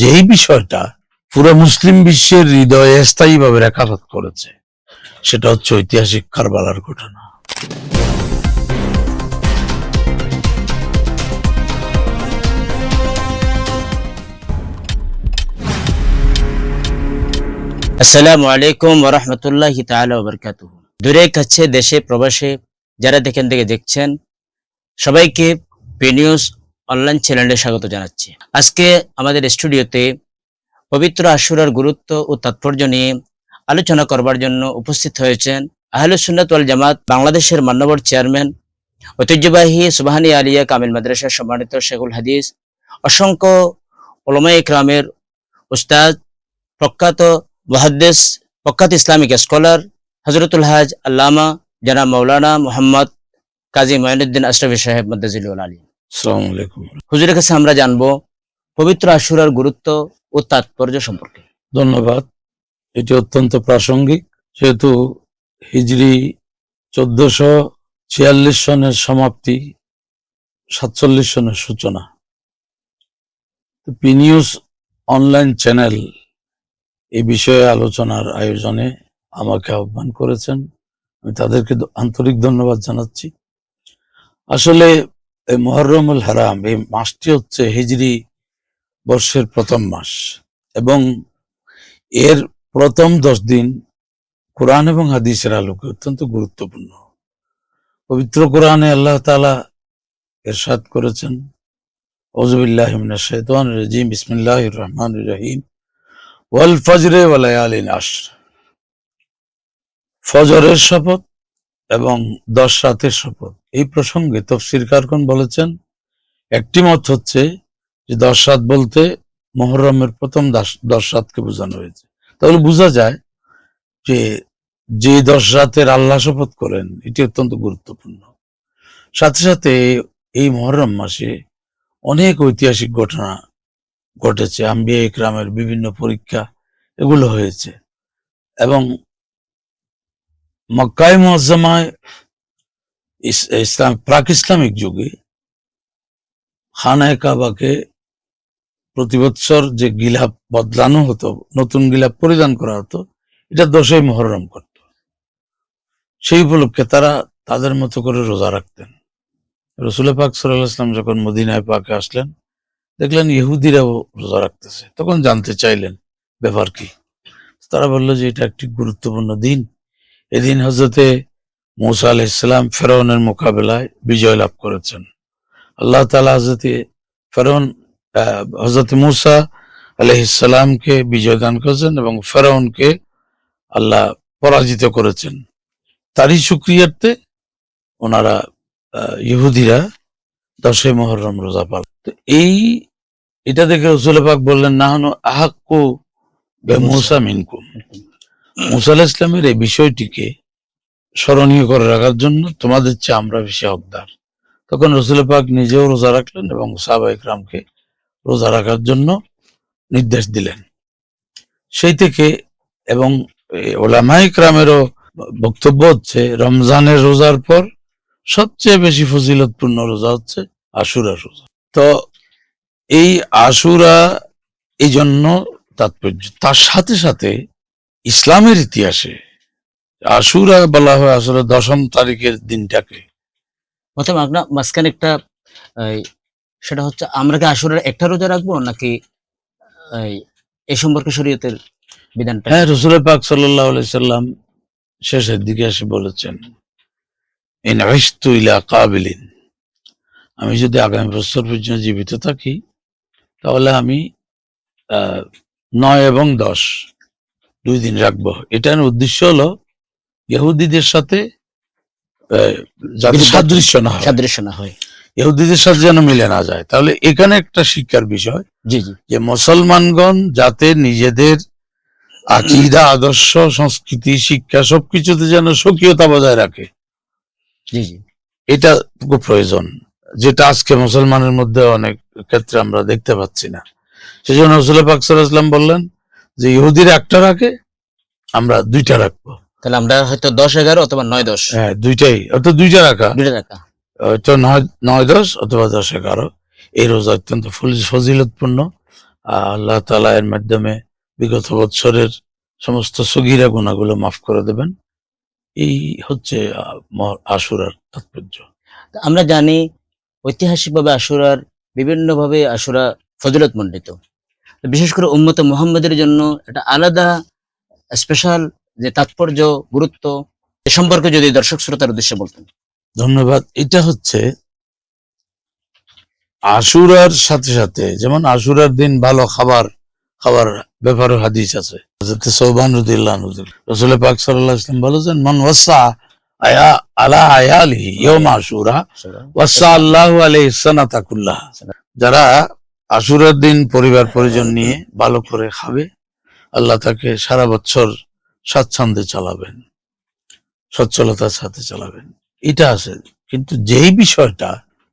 যেই বিষয়টা পুরো মুসলিম বিশ্বের হৃদয়ে স্থায়ীভাবে রেখাপাত করেছে, সেটা হচ্ছে ঐতিহাসিক কারবালার ঘটনা। আসসালামু আলাইকুম ওরহমতুল্লাহ বারাকাতুহু দূরে কাছে দেশে প্রবাসে যারা দেখেন থেকে দেখছেন, সবাইকে পি নিউজ অনলাইন চ্যানেলে স্বাগত জানাচ্ছি। আজকে আমাদের স্টুডিওতে পবিত্র আশুরার গুরুত্ব ও তাৎপর্য নিয়ে আলোচনা করবার জন্য উপস্থিত হয়েছেন আহলে সুন্নাত ওয়াল জামাত বাংলাদেশের মান্যবর চেয়ারম্যান, ঐতিহ্যবাহী সুবাহানি আলিয়া কামিল মাদ্রাসার সম্মানিত শেখুল হাদিস, অসংখ্য ওলমা ইকরামের উস্তাদ, প্রখ্যাত মুহাদ্দিস, প্রখ্যাত ইসলামিক স্কলার হজরতুল হাজ আল্লামা জানাব মৌলানা মোহাম্মদ কাজী মঈনুদ্দিন আশরাফি সাহেব মদ্দাজিলুল আলী হুজুরের কাছে আমরা জানব পবিত্র আশুরার গুরুত্ব ও তাৎপর্য সম্পর্কে। ধন্যবাদ। এটি অত্যন্ত প্রাসঙ্গিক যেহেতু হিজরি চোদ্দশো ছিয়াল্লিশ সনের সমাপ্তি সাতচল্লিশ সনের সূচনা। পি নিউজ অনলাইন চ্যানেল এই বিষয়ে আলোচনার আয়োজনে আমাকে আহ্বান করেছেন। আমি তাদেরকে আন্তরিক ধন্যবাদ জানাচ্ছি। আসলে এই মহরমুল হারাম, এই মাসটি হচ্ছে হিজরি বর্ষের প্রথম মাস এবং এর প্রথম দশ দিন কোরআন এবং হাদিসের আলোকে অত্যন্ত গুরুত্বপূর্ণ। পবিত্র কোরআনে আল্লাহ তাআলা এরশাদ করেছেন বিসমিল্লাহির রহমানির রহিম, ওয়াল ফজরে ফজরের শপথ এবং দশ রাতের শপথ। এই প্রসঙ্গে তফসির কারকন বলেছেন, একটি মত হচ্ছে যে দশ রাত বলতে মহরমের প্রথম রাতকে বোঝানো হয়েছে। তাহলে বোঝা যায় যে যে দশ রাতের আল্লাহ শপথ করেন, এটি অত্যন্ত গুরুত্বপূর্ণ। সাথে সাথে এই মহরম মাসে অনেক ঐতিহাসিক ঘটনা ঘটেছে, আম্বিয়া ইকরামের বিভিন্ন পরীক্ষা এগুলো হয়েছে। এবং মক্কায় মুআজ্জামায় ইস- ইসলাম প্রাক ইসলামিক যুগে খানায় কাবাকে প্রতি বৎসর যে গিলাপ বদলানো হতো, নতুন গিলাপ পরিধান করা হতো, এটা দশই মহরম করত। সেই উপলক্ষে তারা তাদের মতো করে রোজা রাখতেন। রসুল পাক সাল্লাহ যখন মদিনায় পাকে আসলেন, দেখলেন ইহুদিরাও রোজা রাখতেছে। তখন জানতে চাইলেন, ব্যাপার কি? তারা বলল যে এটা একটি গুরুত্বপূর্ণ দিন। এদিন হজরতে মৌসা আলাহ ইসলাম ফেরাউনের মোকাবেলায় বিজয় লাভ করেছেন। আল্লাহ তালা হজরতে ফেরাউন হজরত মুসা আলহিসামকে বিজয় দান করেছেন এবং ফেরাউনকে আল্লাহ পরাজিত করেছেন। তারই সুক্রিয়ার্থে ওনারা ইহুদিরা দশই মহরম রোজা পাল এই, এটা দেখে রসুল পাক বললেন না হন আহাক্কু মুসা মিনকুম। মুসা আলাহ ইসলামের এই বিষয়টিকে স্মরণীয় করে রাখার জন্য তোমাদের চেয়ে আমরা বেশি হকদার। তখন রসুল পাক নিজেও রোজা রাখলেন এবং সাহবা ইকরামকে রোজা রাখার জন্য নির্দেশ দিলেন। সেই থেকে এবং ওলামা ইকরামেরও বক্তব্য হচ্ছে, রমজানের রোজার পর সবচেয়ে বেশি ফজিলতপূর্ণ রোজা হচ্ছে আশুরা রোজা। তো এই আশুরা এই জন্য তাৎপর্য। তার সাথে সাথে ইসলামের ইতিহাসে আশুরা বলা হয় আসলে দশম তারিখের দিনটাকে। প্রথম আপনার মাঝখানে একটা সেটা হচ্ছে আমরা কি আসরের একটা রোজা রাখব নাকি এই, সম্পর্কে শরীয়তের বিধানটা? হ্যাঁ রসুল পাক সাল্লাহ সাল্লাম শেষের দিকে এসে বলেছেন ইন আইশতু ইলা কাবিলিন। আমি যদি আগামী বছর পর্যন্ত জীবিত থাকি তাহলে আমি আহ, নয় এবং দশ দুই দিন রাখব। এটার উদ্দেশ্য হলো ইহুদিদের সাথে যাতে সাদৃশ্য না হয়। সাদৃশ্য না হয়। ইহুদিদের সাথে যেন মিলে না যায়। তাহলে এখানে একটা শিক্ষার বিষয় জি জি। যে মুসলমানগণ যাতে নিজেদের আকিদা আদর্শ সংস্কৃতি শিক্ষা সবকিছুতে যেন স্বকীয়তা বজায় রাখে। জি জি। এটা খুব প্রয়োজন যেটা আজকে মুসলমানের মধ্যে অনেক ক্ষেত্রে আমরা দেখতে পাচ্ছি না। সেই জন্য রসুল পাক সাল্লাল্লাহু বললেন যে ইহুদির একটা রাখে আমরা দুইটা রাখব। তাহলে আমরা হয়তো দশ এগারো অথবা নয় দশ। হ্যাঁ দুইটাই। অর্থাৎ দুইটা রাখা। দুইটা রাখা। হয়তো নয় নয় দশ অথবা দশ এগারো। এই রোজা অত্যন্ত ফজিলতপূর্ণ। আল্লাহ তালা এর মাধ্যমে বিগত বৎসরের সমস্ত সগিরা গুণাগুলো মাফ করে দেবেন। এই হচ্ছে আশুরার তাৎপর্য। আমরা জানি ঐতিহাসিকভাবে আশুরার বিভিন্নভাবে আশুরা ফজিলত মণ্ডিত বিশেষ করে উম্মত মোহাম্মদের জন্য একটা আলাদা স্পেশাল যে তাৎপর্য, গুরুত্ব এ সম্পর্কে যদি দর্শক শ্রোতার উদ্দেশ্যে বলতেন। ধন্যবাদ। এটা হচ্ছে আশুরার সাথে সাথে, যেমন আশুরার দিন ভালো খাবার খাবার ব্যাপারে হাদিস আছে। সৌবান রসুল পাক সাল্লাহ বলেছেন, মন ওয়াসা আয়া, আলা আয়ালি ইয়ম আশুরা, ওয়াসা আল্লাহু আলাইহি সানাতা কুল্লাহা। যারা আশুরার দিন পরিবার পরিজন নিয়ে ভালো করে খাবে, আল্লাহ তাকে সারা বছর স্বাচ্ছন্দ্যে চালাবেন, সচ্ছলতার সাথে চালাবেন। এটা আছে। কিন্তু যেই বিষয়টা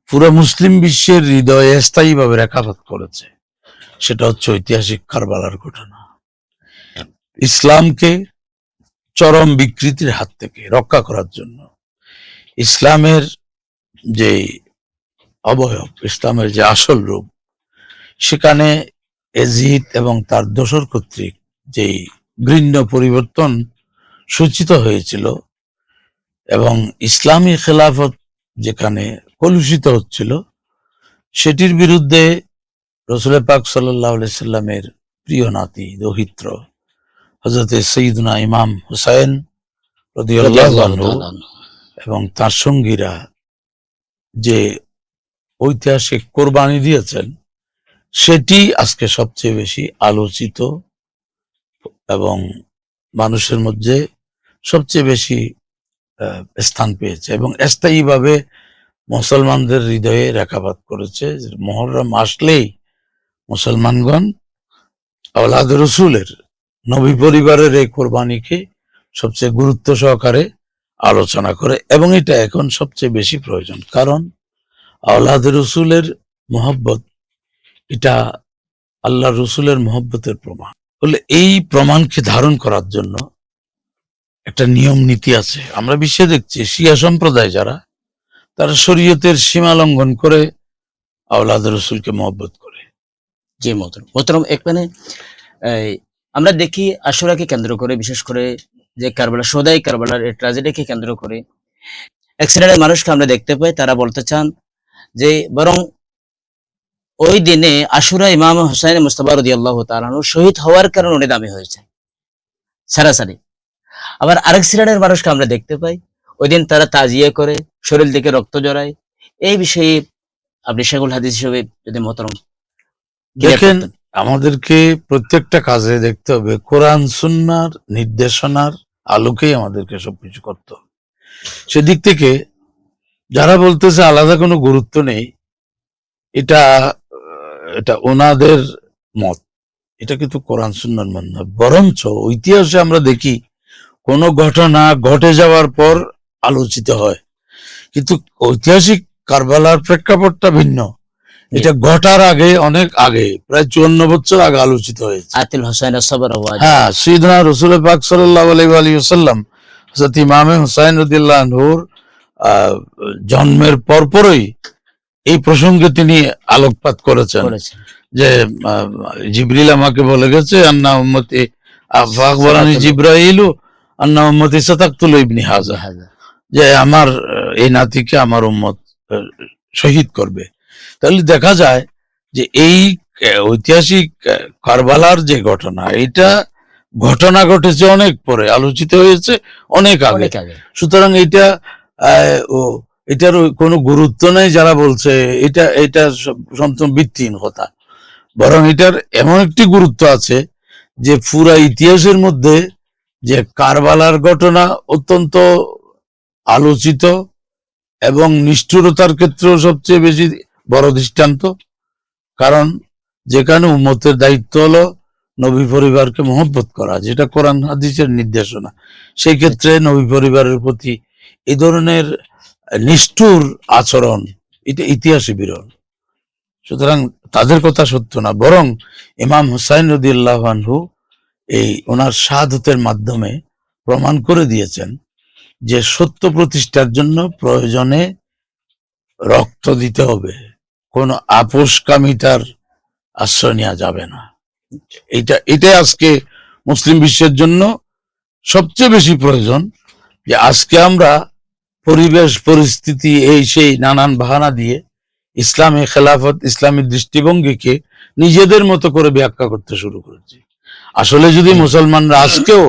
পুরো মুসলিম বিশ্বের হৃদয়ে স্থায়ীভাবে রেখাপাত করেছে, সেটা হচ্ছে ঐতিহাসিক কারবালার ঘটনা। ইসলামকে চরম বিকৃতির হাত থেকে রক্ষা করার জন্য ইসলামের যে অবয়ব, ইসলামের যে আসল রূপ, সেখানে এজিদ এবং তার দোসর কর্তৃক যেই ঘৃণ্য পরিবর্তন সূচিত হয়েছিল এবং ইসলামী খেলাফত যেখানে কলুষিত হচ্ছিল সেটির বিরুদ্ধে রসুল পাক সাল্লাহ সাল্লামের প্রিয় নাতি দহিত্র হজরত সঈদুনা ইমাম হুসাইন এবং তার সঙ্গীরা যে ঐতিহাসিক কোরবানি দিয়েছেন সেটি আজকে সবচেয়ে বেশি আলোচিত এবং মানুষের মধ্যে সবচেয়ে বেশি স্থান পেয়েছে এবং স্থায়ীভাবে মুসলমানদের হৃদয়ে রেখাপাত করেছে। মহরম আসলেই মুসলমানগণ, আওলাদ রসুলের নবী পরিবারের এই কোরবানিকে সবচেয়ে গুরুত্ব সহকারে আলোচনা করে এবং এটা এখন সবচেয়ে বেশি প্রয়োজন। কারণ আওলাদ রসুলের মোহব্বত, এটা আল্লাহ রসুলের মোহব্বতের প্রমাণ। বলে এই প্রমাণকে ধারণ করার জন্য একটা নিয়ম নীতি আছে। আমরা বিশ্বে দেখছি, শিয়া সম্প্রদায় যারা, তারা শরীয়তের সীমা লঙ্ঘন করে আওলাদ রসুলকে মহব্বত করে। জি মোহতরম মোহতরম এখানে আমরা দেখি আশুরাকে কেন্দ্র করে, বিশেষ করে যে কারবালা, সদাই কারবালার ট্রাজেডিকে কেন্দ্র করে। এক শ্রেণির মানুষকে আমরা দেখতে পাই, তারা বলতে চান যে, বরং ওই দিনে আশুরা ইমাম হুসাইন মুস্তাফা রদি আল্লাহ তালানু শহীদ হওয়ার কারণে উনি দামি হয়েছে সারাসারি। আবার আরেক শ্রেণির মানুষকে আমরা দেখতে পাই। ওই দিন তারা তাজিয়ে করে শরীর থেকে রক্ত জড়ায়। এই বিষয়ে আপনি শেখুল হাদিস হিসেবে যদি মোহতরম দেখেন আমাদেরকে প্রত্যেকটা কাজে দেখতে হবে। কোরআন সুন্নার নির্দেশনার আলোকেই আমাদেরকে সবকিছু করতে হবে। সেদিক থেকে যারা বলতেছে আলাদা কোনো গুরুত্ব নেই এটা এটা ওনাদের মত। এটা কিন্তু কোরআন সুন্নার মত নয় বরঞ্চ ইতিহাসে আমরা দেখি কোনো ঘটনা ঘটে যাওয়ার পর আলোচিত হয়। কিন্তু ঐতিহাসিক কারবালার প্রেক্ষাপটটা ভিন্ন। এটা ঘটার আগে অনেক আগে প্রায় চুয়ান্ন বছর আগে আলোচিত হয়েছে। আতিল হোসেন হ্যাঁ সৈদনা রসুল পাক সাল্লাম ইমামে হুসাইন রদিল্লাহ নূর জন্মের পরপরই এই প্রসঙ্গে তিনি আলোকপাত করেছেন। যে জিবরিল আমাকে বলে গেছে আন্না উম্মতি আকবরানি জিব্রাইলু আন্না উম্মতি সাতাকতুল ইবনি হাজা। যে আমার এই নাতিকে আমার উম্মত শহীদ করবে। তাহলে দেখা যায় যে এই ঐতিহাসিক কারবালার যে ঘটনা এটা ঘটনা ঘটেছে অনেক পরে আলোচিত হয়েছে অনেক আগে। সুতরাং এটা আহ, ও এটার কোনো গুরুত্ব নেই যারা বলছে, এটা এটা সম্পূর্ণ ভিত্তিহীন কথা। বরং এটার এমন একটি গুরুত্ব আছে যে পুরা ইতিহাসের মধ্যে যে কারবালার ঘটনা অত্যন্ত আলোচিত এবং নিষ্ঠুরতার ক্ষেত্রেও সবচেয়ে বেশি বড় দৃষ্টান্ত। কারণ যেখানে উম্মতের দায়িত্ব হলো নবী পরিবারকে মহব্বত করা, যেটা কোরআন হাদিসের নির্দেশনা। সেই ক্ষেত্রে নবী পরিবারের প্রতি এই ধরনের নিষ্ঠুর আচরণ, এটা ইতিহাসে বিরল। সুতরাং তাদের কথা সত্য না, বরং ইমাম হুসাইন রদিয়াল্লাহ আনহু এই ওনার শাহাদতের মাধ্যমে প্রমাণ করে দিয়েছেন যে সত্য প্রতিষ্ঠার জন্য প্রয়োজনে রক্ত দিতে হবে। কোন আপোষকামিতার আশ্রয় নেওয়া যাবে না। এটা এটাই আজকে মুসলিম বিশ্বের জন্য সবচেয়ে বেশি প্রয়োজন যে আজকে আমরা পরিবেশ পরিস্থিতি এই সেই নানান বাহানা দিয়ে ইসলামী খেলাফত ইসলামী দৃষ্টিভঙ্গিকে নিজেদের মতো করে ব্যাখ্যা করতে শুরু করেছি। আসলে যদি মুসলমানরা আজকেও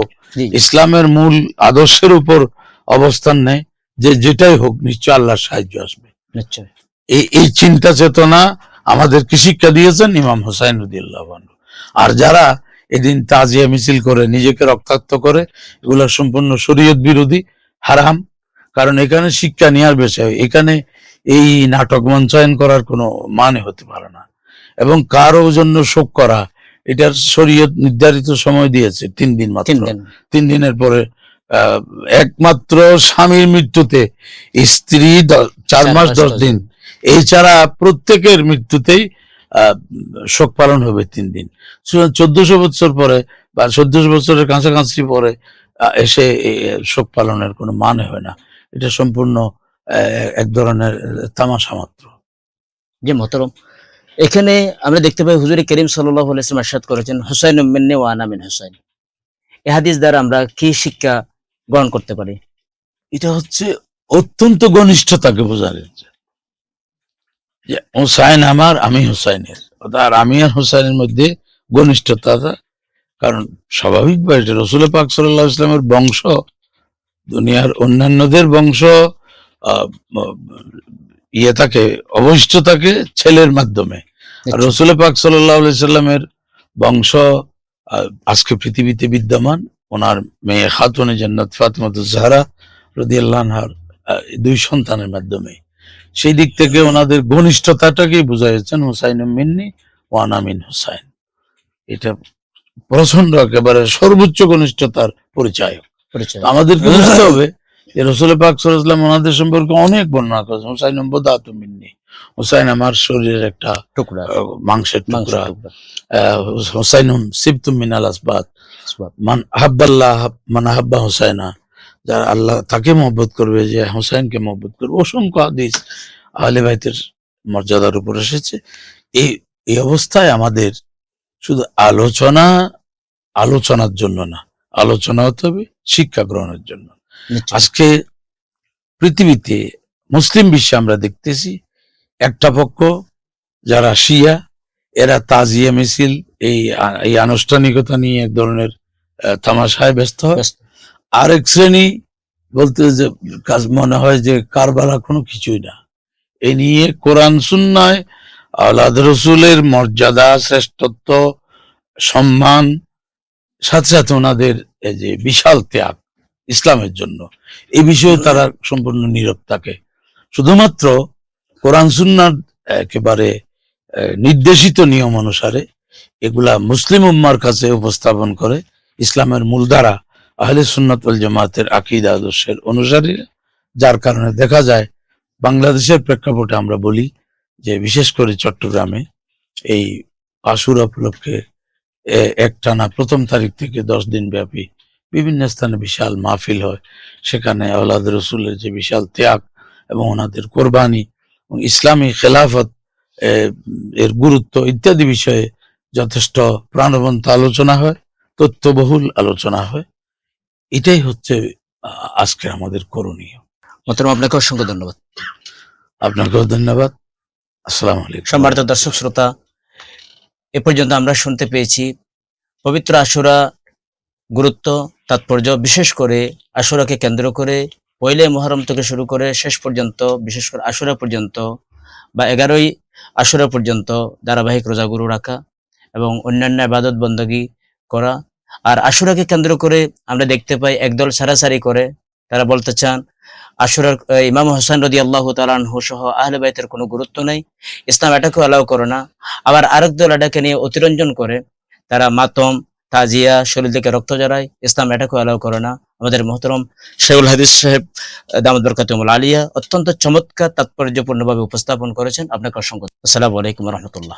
ইসলামের মূল আদর্শের উপর অবস্থান নেয় যে যেটাই হোক নিশ্চয় আল্লাহর সাহায্য আসবে। এই এই চিন্তা চেতনা আমাদেরকে শিক্ষা দিয়েছেন? ইমাম হোসাইন রদিয়াল্লাহ আর যারা এদিন তাজিয়া মিছিল করে নিজেকে রক্তাক্ত করে এগুলো সম্পূর্ণ শরীয়ত বিরোধী হারাম। কারণ এখানে শিক্ষা নেওয়ার বিষয় এখানে এই নাটক মঞ্চায়ন করার কোনো মানে হতে পারে না। এবং কারও জন্য শোক করা এটার শরীয়ত নির্ধারিত সময় দিয়েছে তিন দিন মাত্র। তিন দিনের পরে একমাত্র স্বামীর মৃত্যুতে স্ত্রী চার মাস দশ দিন। এছাড়া প্রত্যেকের মৃত্যুতেই আহ, শোক পালন হবে তিন দিন। চোদ্দশো বছর পরে বা চোদ্দশো বছরের কাছাকাছি পরে এসে শোক পালনের কোনো মানে হয় না। এটা সম্পূর্ণ আহ, এক ধরনের তামাশা মাত্র। যে মহতরম। এখানে আমরা দেখতে পাই হুজুর করিম সাল্লাহ আলাইসলাম আরশাদ করেছেন হুসাইন মিন্নে ও আনামিন হুসাইন। এ হাদিস দ্বারা আমরা কি শিক্ষা গ্রহণ করতে পারি? এটা হচ্ছে অত্যন্ত ঘনিষ্ঠতাকে বোঝাচ্ছে যে হুসাইন আমার আমি হুসাইনের। আর আমি আর হুসাইনের মধ্যে ঘনিষ্ঠতা। কারণ স্বাভাবিকভাবে রসুল পাক সাল্লাহ ইসলামের বংশ দুনিয়ার অন্যান্যদের বংশ ইয়ে থাকে অবশিষ্ট থাকে ছেলের মাধ্যমে। আর রসুল পাক সাল্লামের বংশ আজকে পৃথিবীতে বিদ্যমান। ওনার মেয়ে খাতুনে জান্নাত ফাতিমাত জাহরা রদিয়াল্লাহ দুই সন্তানের মাধ্যমে। সেই দিক থেকে ওনাদের ঘনিষ্ঠতাটাকেই বোঝাইছেন হুসাইন মিন্নি ওয়ানামিন হুসাইন। এটা প্রচণ্ড একেবারে সর্বোচ্চ ঘনিষ্ঠতার পরিচয় আমাদেরকে বুঝতে হবে? যে রসুল পাক সাল্লাম ওনাদের সম্পর্কে অনেক বর্ণনা করেছেন। হুসাইন বোদাত মিন্নি হুসাইন আমার শরীরের একটা টুকরা। মাংসের মাংস টুকরা। টুকরা। হুসাইনুম সিবতুম মিনাল আসবাত। মান হাব্বাল্লাহ মান হাব্বা হুসাইনা। যারা আল্লাহ তাকে মহব্বত করবে যে হুসাইনকে মহব্বত করবে। অসংখ্য হাদিস আহলে বাইতের মর্যাদার উপর এসেছে। এই এই অবস্থায় আমাদের শুধু আলোচনা আলোচনার জন্য না। আলোচনা হতে হবে শিক্ষা গ্রহণের জন্য। আজকে পৃথিবীতে মুসলিম বিশ্বে আমরা দেখতেছি একটা পক্ষ যারা শিয়া এরা তাজিয়া মিছিল এই এই আনুষ্ঠানিকতা নিয়ে এক ধরনের তামাশায় ব্যস্ত হয়। আরেক শ্রেণি বলতে যে কাজ মনে হয় যে কারবালা কোনো কিছুই না। এ নিয়ে কোরআন সুন্নায় আল্লাহ রসুলের মর্যাদা শ্রেষ্ঠত্ব সম্মান সাথে সাথে ওনাদের যে বিশাল ত্যাগ ইসলামের জন্য। এই বিষয়ে তারা সম্পূর্ণ নীরব থাকে। শুধুমাত্র কোরআন সুন্নার একেবারে নির্দেশিত নিয়ম অনুসারে এগুলা মুসলিম উম্মার কাছে উপস্থাপন করে ইসলামের মূলধারা আহলে সুন্নাত ওয়াল জামাতের আকিদা, আদর্শের অনুসারী। যার কারণে দেখা যায়, বাংলাদেশের প্রেক্ষাপটে আমরা বলি যে বিশেষ করে চট্টগ্রামে এই আশুরা উপলক্ষে একটানা প্রথম তারিখ থেকে দশ দিন ব্যাপী বিভিন্ন স্থানে বিশাল মাহফিল হয়। সেখানে আওলাদ রসুলের যে বিশাল ত্যাগ এবং ওনাদের কোরবানি এবং ইসলামী খেলাফত এর গুরুত্ব ইত্যাদি বিষয়ে যথেষ্ট প্রাণবন্ত আলোচনা হয় তথ্যবহুল আলোচনা হয়। এটাই হচ্ছে আজকে আমাদের করণীয়। মহতরম আপনাকে অসংখ্য ধন্যবাদ। আপনাকেও ধন্যবাদ। আসসালামু আলাইকুম। সম্মানিত দর্শক শ্রোতা এ পর্যন্ত আমরা শুনতে পেয়েছি। পবিত্র আশুরা গুরুত্ব, তাৎপর্য বিশেষ করে আশুরাকে কেন্দ্র করে, পয়লে মহরম থেকে শুরু করে শেষ পর্যন্ত, বিশেষ করে আশুরা পর্যন্ত বা এগারোই আশুরা পর্যন্ত ধারাবাহিক রোজাগুরু রাখা এবং অন্যান্য আবাদত বন্দগি করা। আর আশুরাকে কেন্দ্র করে আমরা দেখতে পাই, একদল সারাসারি করে তারা বলতে চান, আশুরার ইমাম হোসেন রদি আল্লাহ তালানহু সহ আহলে বাইতের কোনো গুরুত্ব নাই। ইসলাম এটাকে অ্যালাউ করে না। আবার আরেক দল এটাকে নিয়ে অতিরঞ্জন করে, তারা মাতম, তাজিয়া, শরীর থেকে রক্ত জড়ায়। ইসলাম এটাকে অ্যালাউ করে না। আমাদের মহতরম শেখুল হাদিস সাহেব দামদ বরকাতুমুল আলিয়া অত্যন্ত চমৎকার, তাৎপর্যপূর্ণভাবে উপস্থাপন করেছেন। আপনাকে অসংখ্য আসসালামু আলাইকুম রহমতুল্লাহ।